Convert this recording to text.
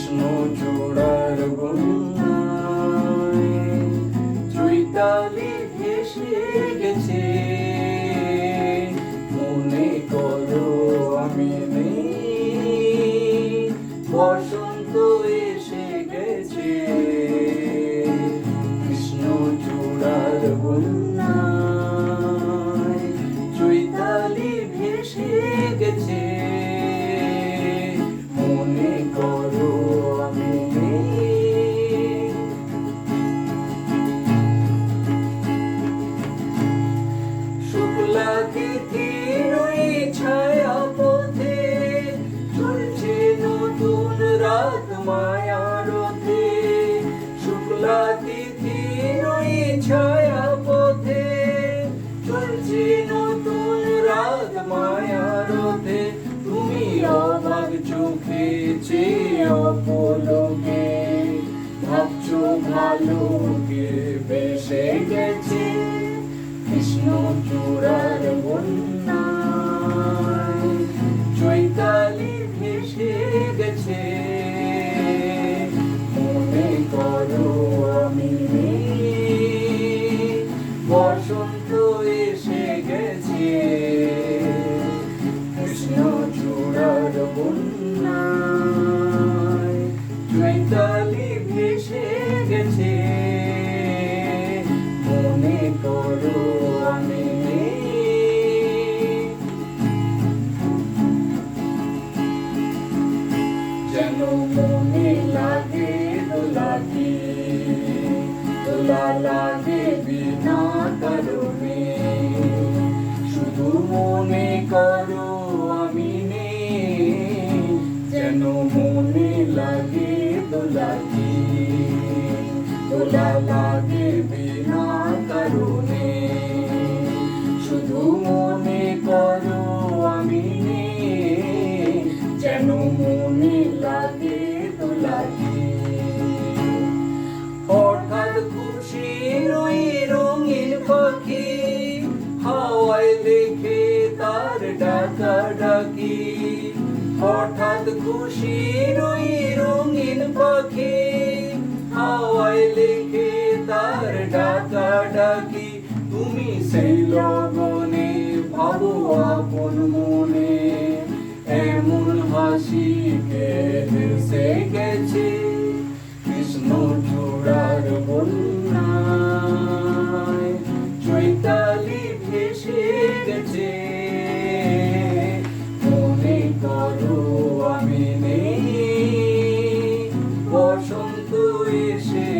চূড়ার বন্যায় চৈতালি ভেসে গেছে। মনে করো আমি নেই, বসন্ত এসে গেছে। কৃষ্ণ চূড়ার বন্যায় তিথির ওই ছায়া পথে মায়া রথে। তুমি অবাক চোখে চেয়ে অপলোকে, ভাবছ ভালোকে চৈতালি ভেসে গেছে বসন্ত এসে গেছে। কৃষ্ণ চূড়ার বন্যায় চৈতালি ভেসে গেছে। মনে করো আমি যেন মনে লাগে দোলাটি, দোলা লাগে বিনা কারণে শুধু মনে করো আমি যেন মনে লাগে দোলাটি দোলা লাগে বিনা কারণে শুধু মনে করো আমি যেন মনে লাগে দোলাটি হঠাৎ খুশি রই রঙিন পাখি, হাওয়ায় লেখে তার ডাকা ডাকি। তুমি সেই লগনে ভাবো আপন মনে, এমন হাসি কে সে বসন্ত এসে